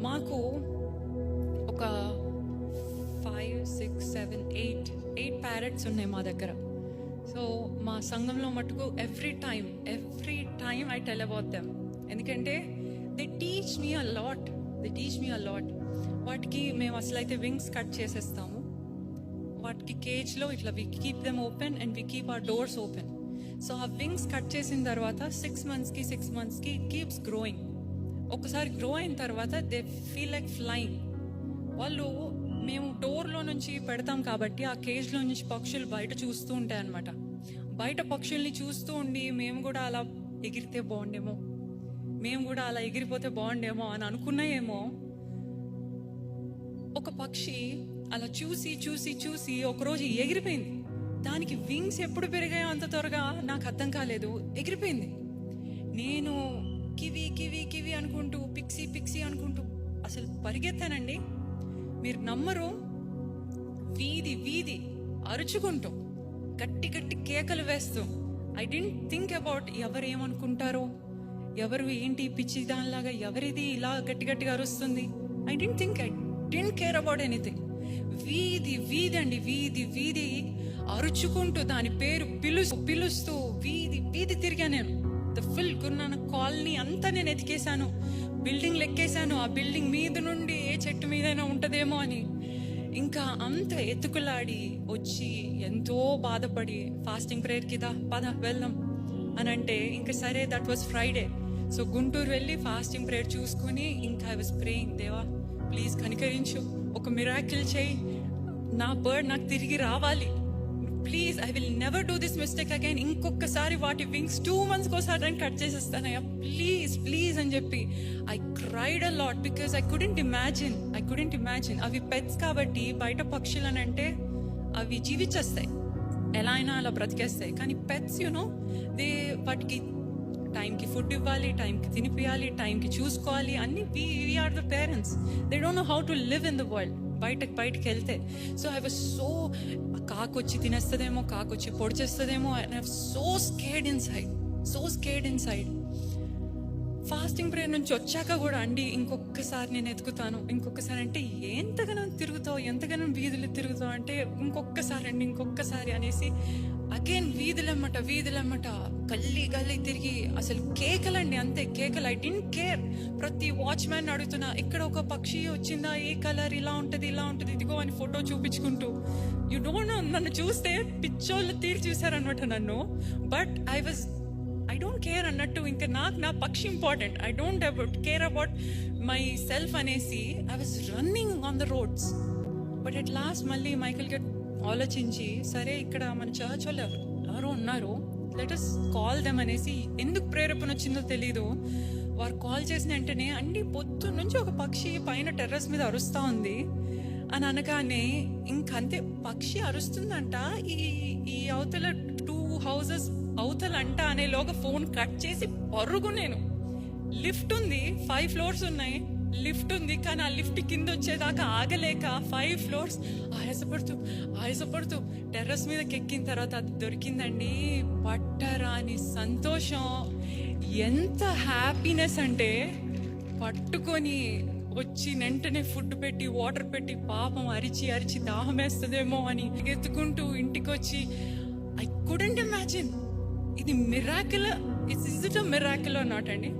మాకు ఒక five six seven eight eight parrots ఉన్నాయి మా దగ్గర. సో మా సంఘంలో మటుకు every time every time I tell about them ఎందుకంటే they teach me a lot they teach me a lot వాటికి మేము అసలు అయితే వింగ్స్ కట్ చేసేస్తాము. వాటికి కేజ్లో ఇట్లా we keep them open and we keep our doors open so ఆ వింగ్స్ కట్ చేసిన తర్వాత సిక్స్ మంత్స్కి సిక్స్ మంత్స్కి కీప్స్ గ్రోయింగ్ ఒకసారి గ్రో అయిన తర్వాత దే ఫీల్ లైక్ ఫ్లయింగ్ వాళ్ళు మేము డోర్లో నుంచి పెడతాం కాబట్టి ఆ కేజ్లో నుంచి పక్షులు బయట చూస్తూ ఉంటాయి అనమాట బయట పక్షుల్ని చూస్తూ ఉండి మేము కూడా అలా ఎగిరితే బాగుండేమో మేము కూడా అలా ఎగిరిపోతే బాగుండేమో అని అనుకున్నాయేమో. ఒక పక్షి అలా చూసి చూసి చూసి ఒకరోజు ఎగిరిపోయింది. దానికి వింగ్స్ ఎప్పుడు పెరిగాయో అంత త్వరగా నాకు అర్థం కాలేదు ఎగిరిపోయింది. నేను కివి కివి కివి అనుకుంటూ పిక్సీ పిక్సీ అనుకుంటూ అసలు పరిగెత్తానండి. మీరు నమ్మరు వీధి వీధి అరుచుకుంటూ గట్టి గట్టి కేకలు వేస్తూ ఐ డెంట్ థింక్ అబౌట్ ఎవరు ఏమనుకుంటారు ఎవరు ఏంటి పిచ్చి దానిలాగా ఎవరిది ఇలా గట్టి గట్టిగా అరుస్తుంది. I didn't think I didn't care about anything వీధి వీధి అండి వీధి వీధి అరుచుకుంటూ దాని పేరు పిలుస్తూ పిలుస్తూ వీధి వీధి తిరిగా నేను. ద ఫుల్ గురునానక్ కాలనీ అంతా నేను ఎతికేశాను. బిల్డింగ్ లెక్కేశాను. ఆ బిల్డింగ్ మీద నుండి ఏ చెట్టు మీదైనా ఉంటదేమో అని. ఇంకా అంత ఎత్తుకులాడి వచ్చి ఎంతో బాధపడి ఫాస్టింగ్ ప్రేయర్కి దా పద వెళ్దాం అని అంటే ఇంకా సరే that was Friday so Guntur వెళ్ళి ఫాస్టింగ్ ప్రేయర్ చూసుకుని ఇంకా ఐ వాజ్ ప్రేయింగ్ దేవా ప్లీజ్ కనికరించు. ఒక మిరాకిల్ చేయి. నా బర్డ్ నాకు తిరిగి రావాలి. Please I will never do this mistake again ఇంకొకసారి వాటి వింగ్స్ టూ మంత్స్ ఒకసారి నేను కట్ చేసేస్తానయ్యా ప్లీజ్ ప్లీజ్ అని చెప్పి. I cried a lot because I couldn't imagine I couldn't imagine అవి పెట్స్ కాబట్టి బయట పక్షులు అని అంటే అవి జీవించేస్తాయి. ఎలా అయినా అలా బ్రతికేస్తాయి. కానీ పెట్స్ యూనో దే వాటికి టైంకి ఫుడ్ ఇవ్వాలి టైంకి తినిపియాలి టైంకి చూసుకోవాలి. అన్ని we are the parents they don't know how to live in the world బయటకు బయటకు వెళ్తే. సో ఐ వాజ్ సో కాకొచ్చి తినేస్తుందేమో కాకొచ్చి పొడి చేస్తుందేమో I so scared inside so scared inside fasting prayer నుంచి వచ్చాక కూడా అండి ఇంకొకసారి నేను ఎతుకుతాను. ఇంకొకసారి అంటే ఎంతగానో తిరుగుతావు ఎంతగానో వీధులు తిరుగుతావు అంటే ఇంకొకసారి అండి ఇంకొకసారి అనేసి అగైన్ వీధులమ్మట వీధులమ్మట గల్లీ గల్లీ తిరిగి అసలు కేకలండి అంతే కేకలు ఐ డింట్ కేర్. ప్రతి వాచ్మ్యాన్ అడుగుతున్నా ఇక్కడ ఒక పక్షి వచ్చిందా ఏ కలర్ ఇలా ఉంటుంది ఇలా ఉంటుంది ఇదిగో అని ఫోటో చూపించుకుంటూ యు డోంట్ నో నన్ను చూస్తే పిచ్చోళ్ళు తీర్చి చూసారనమాట నన్ను. But I was I don't care అన్నట్టు ఇంకా నాకు నా పక్షి important I don't about care about myself అనేసి I was running on the roads but at last మళ్ళీ మైకిల్ గెట్ ఆలోచించి సరే ఇక్కడ మన చర్చ్ వాళ్ళు ఎవరో? ఉన్నారు. లెట్ అస్ కాల్ దెమ్ అనేసి ఎందుకు ప్రేరేపణ వచ్చిందో తెలీదు. వారు కాల్ చేసిన వెంటనే అండి పొద్దు నుంచి ఒక పక్షి పైన టెర్రస్ మీద అరుస్తూ ఉంది. అని అనగానే ఇంకంతే పక్షి అరుస్తుందంట. ఈ ఈ అవతల టూ హౌసెస్ అవతల అంట అనేలోగా ఫోన్ కట్ చేసి పరుగు నేను. లిఫ్ట్ ఉంది ఫైవ్ ఫ్లోర్స్ ఉన్నాయి. లిఫ్ట్ ఉంది కానీ ఆ లిఫ్ట్ కింద వచ్చేదాకా ఆగలేక ఫైవ్ ఫ్లోర్స్ ఆయాసపడుతూ ఆయాసపడుతూ టెర్రస్ మీదకి ఎక్కిన తర్వాత అది దొరికిందండి. పట్టరాని సంతోషం. ఎంత హ్యాపీనెస్ అంటే పట్టుకొని వచ్చి వెంటనే ఫుడ్ పెట్టి వాటర్ పెట్టి పాపం అరిచి అరిచి దాహం వేస్తుందేమో అని ఎత్తుకుంటూ ఇంటికి వచ్చి కుడెంట్ ఇమాజిన్ ఇది miracle it's is it a miracle not అండి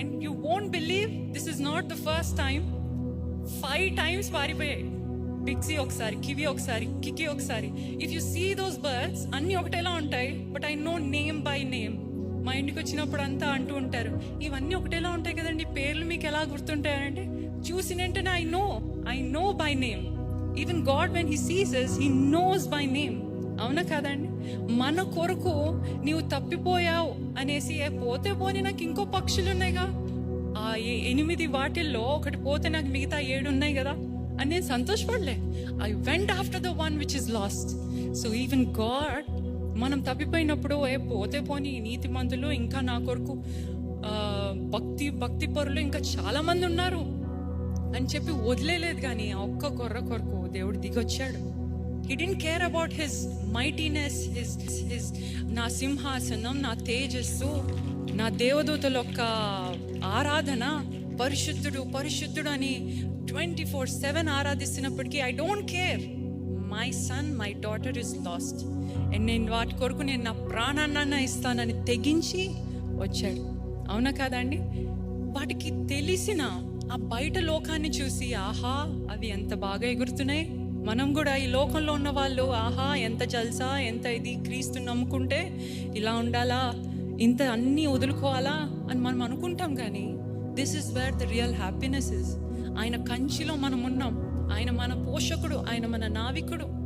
and you won't believe this is not the first time five times పారిపోయాయి. Bixie ఒకసారి కివి ఒకసారి కికి ఒకసారి. If you see those birds అన్ని ఒకటేలా ఉంటాయి. But I know name by name మా ఇంటికి వచ్చినప్పుడు అంతా అంటూ ఉంటారు. ఇవన్నీ ఒకటేలా ఉంటాయి కదండి. పేర్లు మీకు ఎలా గుర్తుంటాయంటే చూసిన వెంటనే I know I know by name even God when he sees he knows by name అవునా కాదండి మన కొరకు నీవు తప్పిపోయావు అనేసి "ఏ, పోతే పోని నాకు ఇంకో పక్షులు ఉన్నాయిగా ఆ ఎనిమిది వాటిల్లో ఒకటి పోతే నాకు మిగతా ఏడు ఉన్నాయి కదా. అని నేను సంతోషపడలే. I went after the one which is lost so even God మనం తప్పిపోయినప్పుడు ఏ పోతే పోని నీతి మందులు ఇంకా నా కొరకు భక్తి భక్తి పరులు ఇంకా చాలా మంది ఉన్నారు. అని చెప్పి వదిలేలేదు కానీ ఆ ఒక్క కొర్ర కొరకు దేవుడు దిగొచ్చాడు. He didn't care about his mightiness his his నా సింహాసనం నా తేజస్సు నా దేవదూతల యొక్క ఆరాధన పరిశుద్ధుడు పరిశుద్ధుడు అని twenty four seven ఆరాధిస్తున్నప్పటికీ I don't care my son my daughter is lost and నేను వాటి కొరకు నేను నా ప్రాణాన్న ఇస్తానని తెగించి వచ్చాడు. అవునా కాదండి వాటికి తెలిసిన ఆ బయట లోకాన్ని చూసి ఆహా అవి ఎంత బాగా ఎగురుతున్నాయి. మనం కూడా ఈ లోకంలో ఉన్న వాళ్ళు ఆహా ఎంత జల్సా ఎంత ఇది క్రీస్తు నమ్ముకుంటే ఇలా ఉండాలా? ఇంత అన్నీ వదులుకోవాలా? అని మనం అనుకుంటాం కానీ this is where the real happiness is ఆయన కంచిలో మనం ఉన్నాం. ఆయన మన పోషకుడు ఆయన మన నావికుడు.